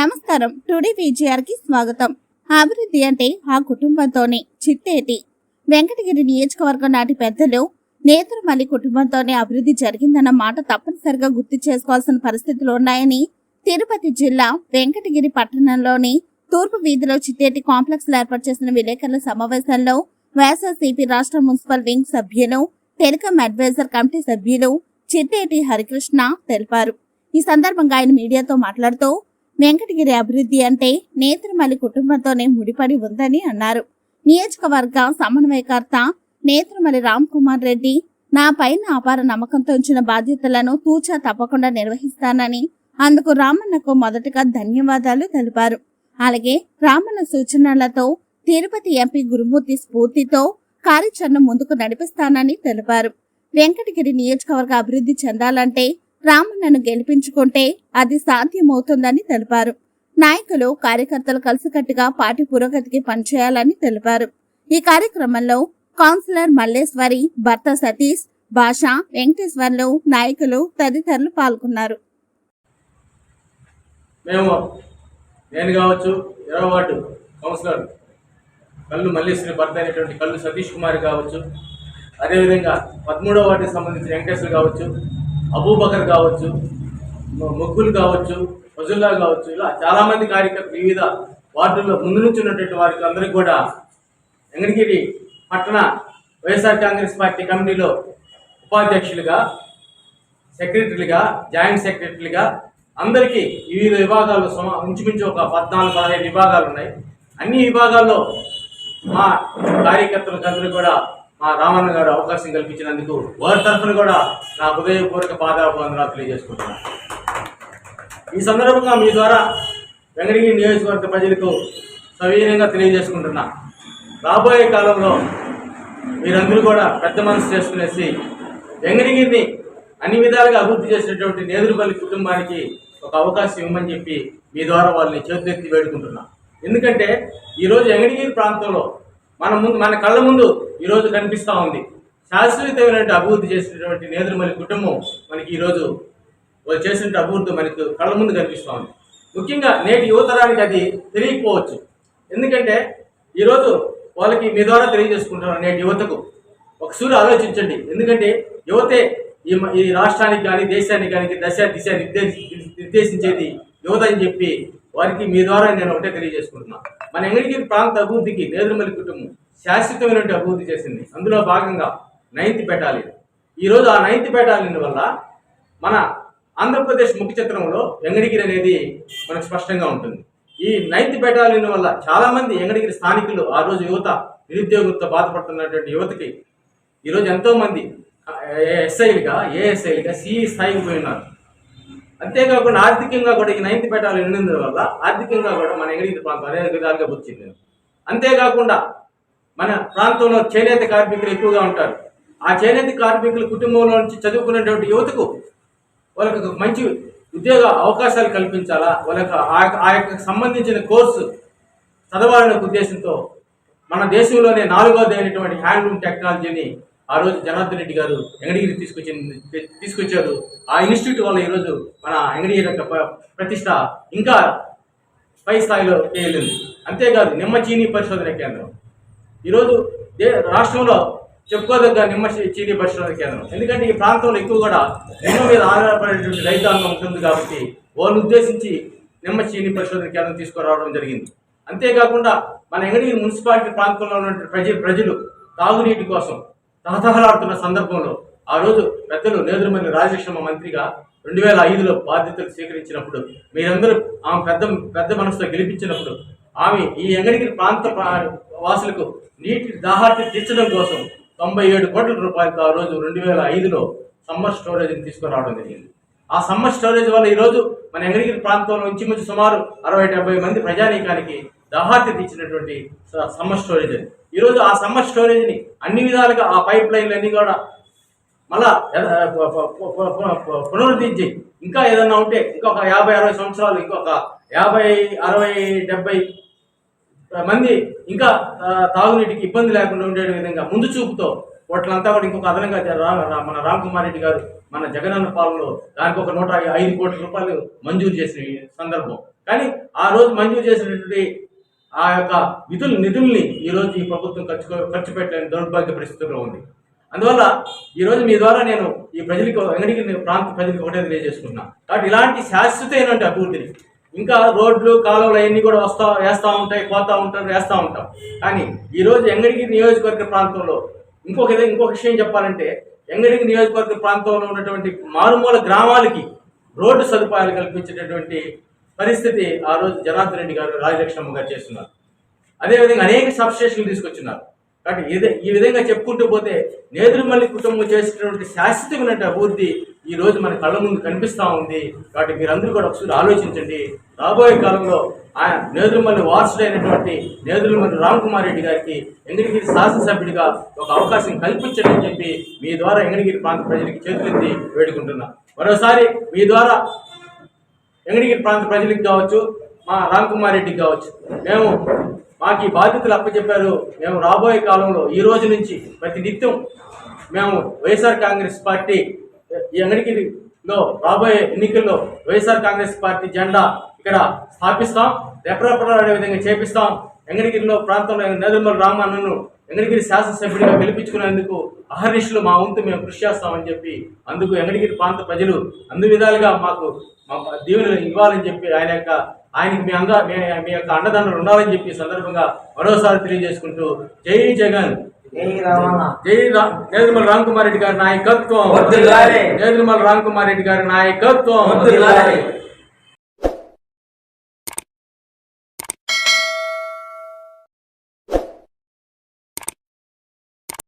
నమస్కారం. టుడే విజిఆర్కి స్వాగతం. అభివృద్ధి అంటే ఆ కుటుంబంతోనే చిత్తేటి వెంకటగిరి నియోజకవర్గం నాటి పెద్దలు నేత్రమల్లి కుటుంబంతోనే అభివృద్ధి జరిగిందన్న మాట తప్పనిసరిగా గుర్తు చేసుకోవాల్సిన పరిస్థితులు ఉన్నాయని తిరుపతి జిల్లా వెంకటగిరి పట్టణంలోని తూర్పు వీధిలో చిత్తేటి కాంప్లెక్స్లో ఏర్పాటు చేసిన విలేకరుల సమావేశంలో వైఎస్ఆర్సీపీ రాష్ట్ర మున్సిపల్ వింగ్ సభ్యులు టెలికాం అడ్వైజర్ కమిటీ సభ్యులు చిత్తేటి హరికృష్ణ తెలిపారు. ఈ సందర్భంగా ఆయన మీడియాతో మాట్లాడుతూ వెంకటగిరి అభివృద్ధి అంటే నేత్రమలి కుటుంబంతోనే ముడిపడి ఉందని అన్నారు. నియోజకవర్గ సమన్వయకర్త నేత్రమలి రామ్ కుమార్ రెడ్డి నా పైన అపార నమ్మకంతో ఉంచిన బాధ్యతలను తూచా తప్పకుండా నిర్వహిస్తానని అందుకు రామన్నకు మొదటగా ధన్యవాదాలు తెలిపారు. అలాగే రామన్న సూచనలతో తిరుపతి ఎంపీ గురుమూర్తి స్ఫూర్తితో కార్యాచరణ ముందుకు నడిపిస్తానని తెలిపారు. వెంకటగిరి నియోజకవర్గ అభివృద్ధి చెందాలంటే రామన్నను గెలిపించుకుంటే అది సాధ్యమవుతుందని తెలిపారు. నాయకులు కార్యకర్తలు కలిసికట్టుగా పార్టీ పురోగతికి పనిచేయాలని తెలిపారు. ఈ కార్యక్రమంలో కౌన్సిలర్ మల్లేశ్వరి భర్త సతీష్ భాష వెంకటేశ్వర్లు నాయకులు తదితరులు పాల్గొన్నారు. మేము నేను కావచ్చు ఇరవై వార్డు కౌన్సిలర్. కళ్ళు మల్లేశ్వరి భర్త అయినటువంటి కళ్ళు సతీష్ కుమార్ కావచ్చు. అదేవిధంగా పదమూడవ వార్డుకి సంబంధించిన వెంకటేశ్వర్ కావచ్చు. అబూబకర్ కావచ్చు ముగ్గులు కావచ్చు ఫజుల్లా కావచ్చు ఇలా చాలామంది కార్యకర్తలు వివిధ వార్డుల్లో ముందు నుంచి ఉన్నటువంటి వారికి అందరికీ కూడా వెంకటగిరి పట్టణ వైఎస్ఆర్ కాంగ్రెస్ పార్టీ కమిటీలో ఉపాధ్యక్షులుగా సెక్రటరీలుగా జాయింట్ సెక్రటరీలుగా అందరికీ వివిధ విభాగాల్లో సమ ఇంచుమించు ఒక పద్నాలుగు పదహైదు విభాగాలు ఉన్నాయి. అన్ని విభాగాల్లో మా కార్యకర్తలకు అందరూ కూడా మా రామన్న గారు అవకాశం కల్పించినందుకు వారి తరఫున కూడా నా హృదయపూర్వక పాదాభివందనాలు తెలియజేసుకుంటున్నాను ఈ సందర్భంగా మీ ద్వారా వెంకటగిరి నియోజకవర్గ ప్రజలకు సవీనంగా తెలియజేసుకుంటున్నా. రాబోయే కాలంలో మీరందరూ కూడా పెద్ద మనసు చేసుకునేసి వెంకటగిరిని అన్ని విధాలుగా అభివృద్ధి చేసినటువంటి నేదురుపల్లి కుటుంబానికి ఒక అవకాశం ఇవ్వమని చెప్పి మీ ద్వారా వాళ్ళని చేతులెత్తి వేడుకుంటున్నా. ఎందుకంటే ఈరోజు వెంకటగిరి ప్రాంతంలో మన ముందు మన కళ్ళ ముందు ఈరోజు కనిపిస్తూ ఉంది. శాశ్వతమైనటువంటి అభివృద్ధి చేసినటువంటి నేదురుమల్లి కుటుంబం మనకి ఈరోజు వాళ్ళు చేసిన అభివృద్ధి మనకు కళ్ళ ముందు కనిపిస్తూ ఉంది. ముఖ్యంగా నేటి యువతరానికి అది తెలియకపోవచ్చు. ఎందుకంటే ఈరోజు వాళ్ళకి మీ ద్వారా తెలియజేసుకుంటున్నారు నేటి యువతకు. ఒకసారి ఆలోచించండి. ఎందుకంటే యువతే ఈ ఈ రాష్ట్రానికి కానీ దేశానికి కానీ దశ దిశ నిర్దేశి నిర్దేశించేది యువత అని చెప్పి వారికి మీ ద్వారా నేను ఒకటే తెలియజేసుకుంటున్నాను మన ఎంగడిగిరి ప్రాంత అభివృద్ధికి నేదురుమల్లి కుటుంబం శాశ్వతమైనటువంటి అభివృద్ధి చేసింది. అందులో భాగంగా నైన్త్ బెటాలియన్. ఈరోజు ఆ నైన్త్ బెటాలియన్ వల్ల మన ఆంధ్రప్రదేశ్ ముఖ్య చిత్రంలో ఎంగడిగిరి అనేది మనకు స్పష్టంగా ఉంటుంది. ఈ నైన్త్ బెటాలియన్ వల్ల చాలామంది ఎంగడిగిరి స్థానికులు ఆ రోజు యువత నిరుద్యోగంతో బాధపడుతున్నటువంటి యువతకి ఈరోజు ఎంతోమంది ఎస్ఐలుగా ఏఎస్ఐలుగా సిఈ స్థాయికి పోయి ఉన్నారు అంతేకాకుండా ఆర్థికంగా కూడా ఈ నైన్త్ పెట్టాలి ఉన్నందు వల్ల ఆర్థికంగా కూడా మన ఎంగడిగిరి ప్రాంతం అనేక విధాలుగా వచ్చింది. అంతేకాకుండా మన ప్రాంతంలో చేనేత కార్మికులు ఎక్కువగా ఉంటారు. ఆ చేనేత కార్మికుల కుటుంబంలో నుంచి చదువుకునేటువంటి యువతకు వాళ్ళకు మంచి ఉద్యోగ అవకాశాలు కల్పించాలా? వాళ్ళకు ఆ యొక్క- ఆ యొక్క సంబంధించిన కోర్సు చదవాలనే ఉద్దేశంతో మన దేశంలోనే నాలుగోది అయినటువంటి హ్యాండ్లూమ్ టెక్నాలజీని ఆ రోజు జనార్దన్ రెడ్డి గారు ఎంగడిగిరి తీసుకొచ్చి తీసుకొచ్చారు. ఆ ఇన్స్టిట్యూట్ వల్ల ఈరోజు మన ఎంగడిగిరి యొక్క ప్రతిష్ట ఇంకా పై స్థాయిలో చేయలేదు అంతేకాదు నిమ్మ చీనీ పరిశోధన కేంద్రం. ఈరోజు దే రాష్ట్రంలో చెప్పుకోదగ్గ నిమ్మ చీనీ పరిశోధన కేంద్రం. ఎందుకంటే ఈ ప్రాంతంలో ఎక్కువ కూడా నిమ్మ మీద ఆధారపడేటువంటి రైతాంగం ఉంటుంది కాబట్టి వాళ్ళని ఉద్దేశించి నిమ్మ చీనీ పరిశోధన కేంద్రం తీసుకురావడం జరిగింది. అంతేకాకుండా మన ఎంగడిగిరి మున్సిపాలిటీ ప్రాంతంలో ఉన్నటువంటి ప్రజ ప్రజలు తాగునీటి కోసం తహతహలాడుతున్న సందర్భంలో ఆ రోజు పెద్దలు నేదురుమల్లి రాజలక్ష్మ మంత్రిగా రెండు వేల ఐదులో బాధ్యతలు స్వీకరించినప్పుడు మీరందరూ ఆమె పెద్ద పెద్ద మనసుతో గెలిపించినప్పుడు ఆమె ఈ ఎంగడిగిరి ప్రాంత ప్రా- వాసులకు నీటి దాహార్తి తీర్చడం కోసం తొంభై ఏడు కోట్ల రూపాయలతో ఆ రోజు రెండు వేల ఐదులో సమ్మర్ స్టోరేజ్ని తీసుకురావడం జరిగింది. ఆ సమ్మర్ స్టోరేజ్ వల్ల ఈరోజు మన ఎంగడిగిరి ప్రాంతంలో ఇంచుమించు సుమారు అరవై డెబ్బై మంది ప్రజానీకానికి దాహార్తి తీర్చినటువంటి స- సమ్మర్ స్టోరేజ్ అది. ఈరోజు ఆ సమ్మర్ స్టోరేజ్ని అన్ని విధాలుగా ఆ పైప్ లైన్లన్నీ కూడా మళ్ళా పునరుద్ధరించి ఇంకా ఏదన్నా ఉంటే ఇంకొక యాభై అరవై సంవత్సరాలు ఇంకొక యాభై అరవై డెబ్బై మంది ఇంకా తాగునీటికి ఇబ్బంది లేకుండా ఉండే విధంగా ముందు చూపుతో వాటిలంతా కూడా ఇంకొక అదనంగా మన రామ్ కుమార్ రెడ్డి గారు మన జగనన్న పాలనలో దానికి ఒక నూట ఐదు కోట్ల రూపాయలు మంజూరు చేసిన సందర్భం. కానీ ఆ రోజు మంజూరు చేసినటువంటి ఆ యొక్క విధులు నిధుల్ని ఈ రోజు ఈ ప్రభుత్వం ఖర్చు ఖర్చు పెట్టలేని దౌర్భాగ్య పరిస్థితుల్లో ఉంది. అందువల్ల ఈరోజు మీ ద్వారా నేను ఈ ప్రజలకు వెంగడిగిరి ప్రాంత ప్రజలకు ఒకటే తెలియజేసుకుంటున్నాను కాబట్టి ఇలాంటి శాశ్వతమైనటువంటి అభివృద్ధిని ఇంకా రోడ్లు కాలువలు అవన్నీ కూడా వస్తా వేస్తూ ఉంటాయి పోతూ ఉంటారు వేస్తూ ఉంటాం. కానీ ఈరోజు రోజు ఎంగడిగిరి నియోజకవర్గ ప్రాంతంలో ఇంకొక ఇంకొక విషయం చెప్పాలంటే ఎంగడిగిరి నియోజకవర్గ ప్రాంతంలో ఉన్నటువంటి మారుమూల గ్రామాలకి రోడ్డు సదుపాయాలు కల్పించేటటువంటి పరిస్థితి ఆ రోజు జనార్దన్ రెడ్డి గారు రాజలక్ష్మమ్మ గారు చేస్తున్నారు. అదేవిధంగా అనేక సబ్స్టేషన్లు తీసుకొచ్చున్నారు. కాబట్టి ఇదే ఈ విధంగా చెప్పుకుంటూ పోతే నేదురుమల్లి కుటుంబం చేసినటువంటి శాశ్వతమైనటువంటి అభివృద్ధి ఈ రోజు మన కళ్ళ ముందు కనిపిస్తూ ఉంది. కాబట్టి మీరందరూ కూడా ఒకసారి ఆలోచించండి. రాబోయే కాలంలో ఆయన నేదురుమల్లి వారసుడైనటువంటి నేదురుమల్లి రామకుమార్ రెడ్డి గారికి ఎంగడిగిరి శాసనసభ్యుడిగా ఒక అవకాశం కల్పించండి చెప్పి మీ ద్వారా ఎంగడిగిరి ప్రాంత ప్రజలకి చేతులెత్తి వేడుకుంటున్నా. మరోసారి మీ ద్వారా వెంకటగిరి ప్రాంత ప్రజలకు కావచ్చు మా రామ్ కుమార్ రెడ్డికి కావచ్చు. మేము మాకు ఈ బాధ్యతలు అప్పచెప్పారు. మేము రాబోయే కాలంలో ఈ రోజు నుంచి ప్రతి నిత్యం మేము వైఎస్ఆర్ కాంగ్రెస్ పార్టీ ఈ వెంకటగిరిలో రాబోయే ఎన్నికల్లో వైఎస్ఆర్ కాంగ్రెస్ పార్టీ జెండా ఇక్కడ స్థాపిస్తాం. రెపరెపలాడే విధంగా చేపిస్తాం. ఎంగడిగిరిలో ప్రాంతంలో నేదుమల రామన్నను వెంకటగిరి శాసనసభ్యుడిగా గెలిపించుకునేందుకు అహర్నిశలు మా వంతు మేము కృషి చేస్తామని చెప్పి అందుకు వెంకటగిరి ప్రాంత ప్రజలు అన్ని విధాలుగా మాకు మా దీవెనలు ఇవ్వాలని చెప్పి ఆయన యొక్క ఆయనకి మీ అంద మీ మీ యొక్క అండదండలు ఉండాలని చెప్పి సందర్భంగా మరోసారి తెలియజేసుకుంటూ జై జగన్ జై రామన్న జై రా నేదుమల రామ్ కుమార్ రెడ్డి గారి నాయకత్వం. నేదుమల రామ్ కుమార్ రెడ్డి గారి నాయకత్వం.